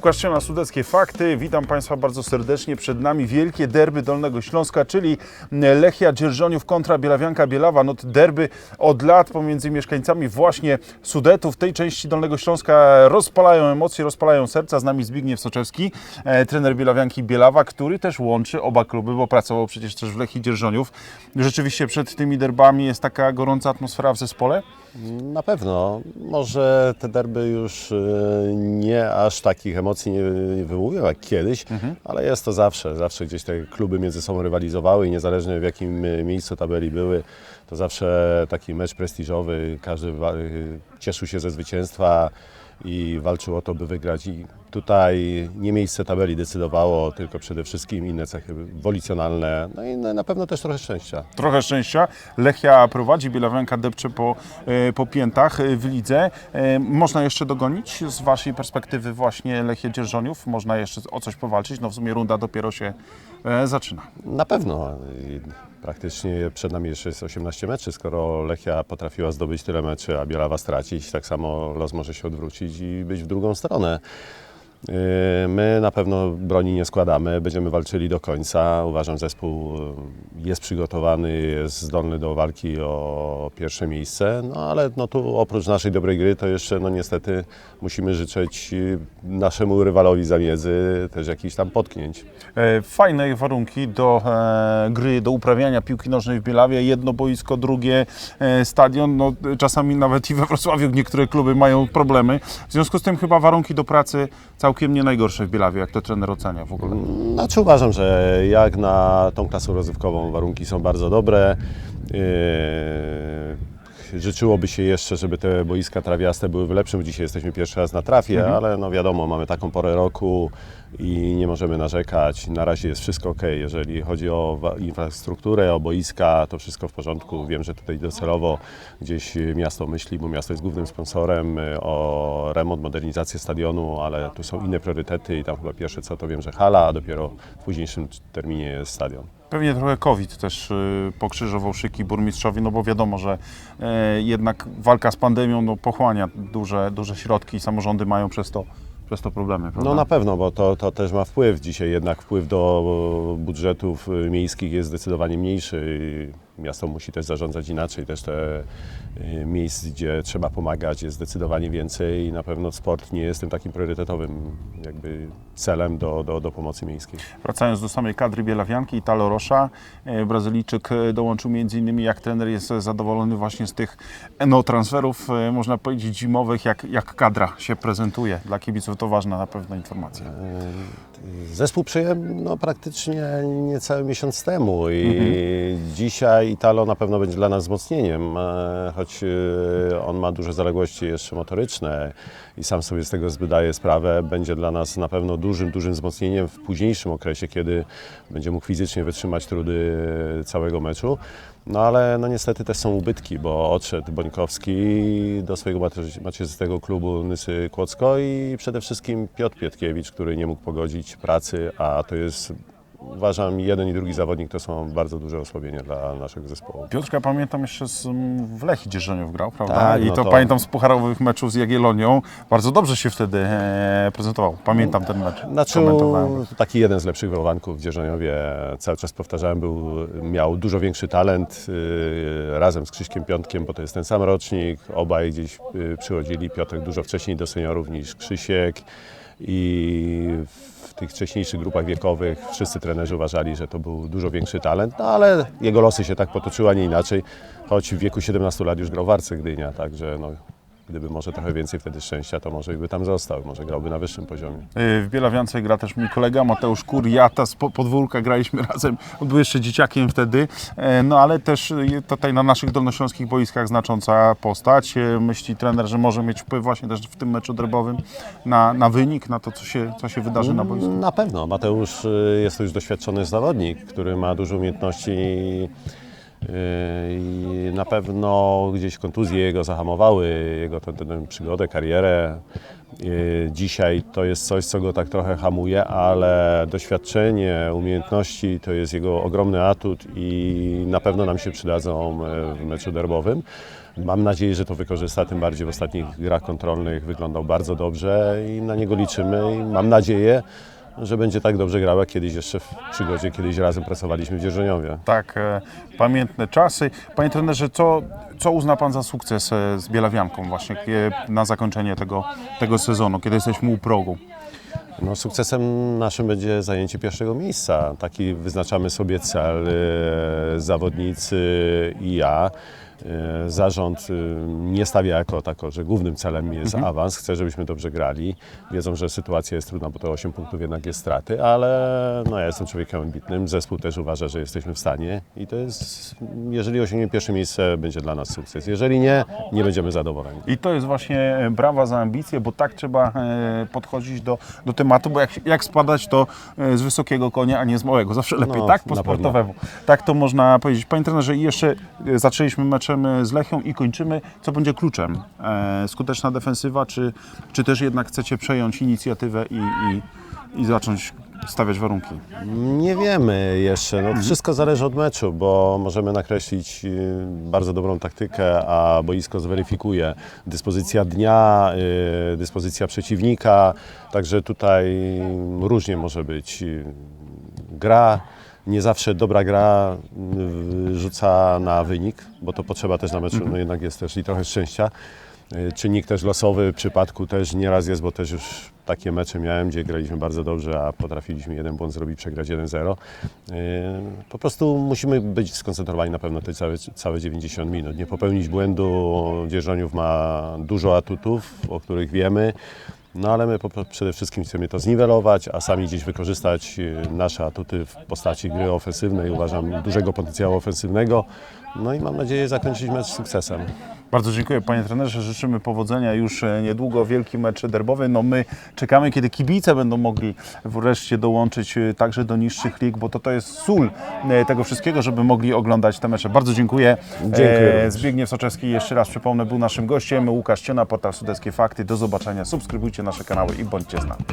Łukasz Ciona, Sudeckie Fakty. Witam Państwa bardzo serdecznie. Przed nami wielkie derby Dolnego Śląska, czyli Lechia Dzierżoniów kontra Bielawianka Bielawa. No derby od lat pomiędzy mieszkańcami właśnie Sudetów. tej części Dolnego Śląska rozpalają emocje, rozpalają serca. Z nami Zbigniew Soczewski, e, trener Bielawianki Bielawa, który też łączy oba kluby, bo pracował przecież też w Lechii Dzierżoniów. Rzeczywiście przed tymi derbami jest taka gorąca atmosfera w zespole? Na pewno. Może te derby już y, nie aż takich emocji nie wywołują jak kiedyś, ale jest to zawsze. Zawsze gdzieś te kluby między sobą rywalizowały i niezależnie w jakim y, miejscu tabeli były, to zawsze taki mecz prestiżowy. Każdy y, cieszył się ze zwycięstwa i walczył o to, by wygrać. I tutaj nie miejsce tabeli decydowało, tylko przede wszystkim inne cechy wolicjonalne, no i na pewno też trochę szczęścia. Trochę szczęścia. Lechia prowadzi, Bielawianka depcze po, e, po piętach e, w lidze. E, Można jeszcze dogonić z Waszej perspektywy właśnie Lechię Dzierżoniów? Można jeszcze o coś powalczyć? No w sumie runda dopiero się zaczyna. Na pewno. Praktycznie przed nami jeszcze jest 18 meczy. Skoro Lechia potrafiła zdobyć tyle meczy, a Bielawa stracić, tak samo los może się odwrócić i być w drugą stronę. Yy, My na pewno broni nie składamy, będziemy walczyli do końca. Uważam, zespół yy, jest przygotowany, jest zdolny do walki o pierwsze miejsce, no ale no tu oprócz naszej dobrej gry to jeszcze no niestety musimy życzyć yy, naszemu rywalowi zamiedzy też jakichś tam potknięć. E, Fajne warunki do e, gry, do uprawiania piłki nożnej w Bielawie. Jedno boisko, drugie e, stadion. No, czasami nawet i we Wrocławiu niektóre kluby mają problemy. W związku z tym chyba warunki do pracy całkiem nie najgorsze w Bielawie, jak to trener ocenia w ogóle. Znaczy uważam, że jak na tą klasę rozrywkową warunki są bardzo dobre. Yy, Życzyłoby się jeszcze, żeby te boiska trawiaste były w lepszym. Dzisiaj jesteśmy pierwszy raz na trafie, ale no wiadomo, mamy taką porę roku i nie możemy narzekać. Na razie jest wszystko ok. Jeżeli chodzi o infrastrukturę, o boiska, to wszystko w porządku. Wiem, że tutaj docelowo gdzieś miasto myśli, bo miasto jest głównym sponsorem y, o remont, modernizację stadionu, ale tu są inne priorytety i tam chyba pierwsze co to wiem, że hala, a dopiero w późniejszym terminie jest stadion. Pewnie trochę COVID też y, pokrzyżował szyki burmistrzowi, no bo wiadomo, że e, jednak walka z pandemią no, pochłania duże, duże środki i samorządy mają przez to, przez to problemy. Prawda? No na pewno, bo to, to też ma wpływ. Dzisiaj jednak wpływ do budżetów y, miejskich jest zdecydowanie mniejszy. I Miasto musi też zarządzać inaczej. Też te y, miejsc, gdzie trzeba pomagać jest zdecydowanie więcej i na pewno sport nie jest tym takim priorytetowym jakby celem do, do, do pomocy miejskiej. Wracając do samej kadry Bielawianki, Italo Rocha, e, Brazylijczyk e, dołączył między innymi, jak trener jest zadowolony właśnie z tych no, transferów, można powiedzieć zimowych, jak, jak kadra się prezentuje. Dla kibiców to ważna na pewno informacja. Zespół przyjąłem no, praktycznie niecały miesiąc temu i dzisiaj Italo na pewno będzie dla nas wzmocnieniem, e, choć e, on ma duże zaległości jeszcze motoryczne i sam sobie z tego zdaje sprawę, będzie dla nas na pewno dużym, dużym wzmocnieniem w późniejszym okresie, kiedy będzie mógł fizycznie wytrzymać trudy całego meczu. No ale no niestety też są ubytki, bo odszedł Bońkowski do swojego macie- macierzystego klubu Nysy Kłodzko i przede wszystkim Piotr Pietkiewicz, który nie mógł pogodzić pracy, a to jest uważam jeden i drugi zawodnik to są bardzo duże osłabienie dla naszego zespołu. Piotrka pamiętam jeszcze z, m, w Lechii Dzierżoniów grał, prawda? Tak, I no to, to- pamiętam z pucharowych meczów z Jagiellonią. Bardzo dobrze się wtedy e, prezentował. Pamiętam ten mecz. Znaczy, taki jeden z lepszych wychowanków w Dzierżoniowie. Cały czas powtarzałem, był, miał dużo większy talent yy, razem z Krzyśkiem Piątkiem, bo to jest ten sam rocznik. Obaj gdzieś yy, przychodzili. Piotrek dużo wcześniej do seniorów niż Krzysiek. I w tych wcześniejszych grupach wiekowych wszyscy trenerzy uważali, że to był dużo większy talent, no ale jego losy się tak potoczyły, a nie inaczej. Choć w wieku 17 lat już grał w Arce Gdynia, także no, gdyby może trochę więcej wtedy szczęścia, to może by tam został, może grałby na wyższym poziomie. Y, W Bielawiance gra też mój kolega Mateusz Kur, ja ta z po- podwórka graliśmy razem, on był jeszcze dzieciakiem wtedy, E, no ale też y, tutaj na naszych dolnośląskich boiskach znacząca postać. Myśli trener, że może mieć wpływ właśnie też w tym meczu derbowym na, na wynik, na to, co się, co się wydarzy na boisku. Na pewno. Mateusz y, jest to już doświadczony zawodnik, który ma dużo umiejętności I na pewno gdzieś kontuzje jego zahamowały jego tę, tę, przygodę, karierę. Yy, Dzisiaj to jest coś, co go tak trochę hamuje, ale doświadczenie, umiejętności to jest jego ogromny atut i na pewno nam się przydadzą e, w meczu derbowym. Mam nadzieję, że to wykorzysta, tym bardziej w ostatnich grach kontrolnych wyglądał bardzo dobrze i na niego liczymy i mam nadzieję, że będzie tak dobrze grał, jak kiedyś jeszcze w przygodzie, kiedyś razem pracowaliśmy w Dzierżoniowie. Tak, e, pamiętne czasy. Panie trenerze, co, co uzna Pan za sukces e, z Bielawianką właśnie e, na zakończenie tego, tego sezonu, kiedy jesteśmy u progu? No, sukcesem naszym będzie zajęcie pierwszego miejsca. Taki wyznaczamy sobie cel, e, zawodnicy i ja. E, Zarząd e, nie stawia jako tako, że głównym celem jest awans. Chce, żebyśmy dobrze grali. Wiedzą, że sytuacja jest trudna, bo to 8 punktów jednak jest straty, ale no, ja jestem człowiekiem ambitnym. Zespół też uważa, że jesteśmy w stanie i to jest, jeżeli osiągniemy pierwsze miejsce, będzie dla nas sukces. Jeżeli nie, nie będziemy zadowoleni. I to jest właśnie e, brawa za ambicje, bo tak trzeba podchodzić do, do tematu, bo jak, jak spadać to z wysokiego konia, a nie z małego. Zawsze lepiej No, tak po pewno. sportowemu. Tak to można powiedzieć. Panie trenerze, jeszcze zaczęliśmy meczem e, z Lechią i kończymy. Co będzie kluczem? E, skuteczna defensywa, czy, czy też jednak chcecie przejąć inicjatywę i, i, i zacząć stawiać warunki? Nie wiemy jeszcze. No, wszystko zależy od meczu, bo możemy nakreślić y, bardzo dobrą taktykę, a boisko zweryfikuje. Dyspozycja dnia, y, dyspozycja przeciwnika, także tutaj różnie może być. Y, Gra, nie zawsze dobra gra y, rzuca na wynik, bo to potrzeba też na meczu, no jednak jest też i trochę szczęścia. Y, Czynnik też losowy w przypadku też nieraz jest, bo też już takie mecze miałem, gdzie graliśmy bardzo dobrze, a potrafiliśmy jeden błąd zrobić, przegrać 1-0. Yy, Po prostu musimy być skoncentrowani na pewno te całe, całe 90 minut. Nie popełnić błędu. Dzierżoniów ma dużo atutów, o których wiemy. No ale my przede wszystkim chcemy to zniwelować, a sami gdzieś wykorzystać yy, nasze atuty w postaci gry ofensywnej. Uważam dużego potencjału ofensywnego. No i mam nadzieję zakończyć mecz sukcesem. Bardzo dziękuję panie trenerze, życzymy powodzenia już e, niedługo, wielki mecz derbowy. No my czekamy, kiedy kibice będą mogli wreszcie dołączyć e, także do niższych lig, bo to, to jest sól e, tego wszystkiego, żeby mogli oglądać te mecze. Bardzo dziękuję. Dziękuję. Zbigniew Soczewski jeszcze raz przypomnę, był naszym gościem. Łukasz Ciona, portal Sudeckie Fakty. Do zobaczenia. Subskrybujcie nasze kanały i bądźcie z nami.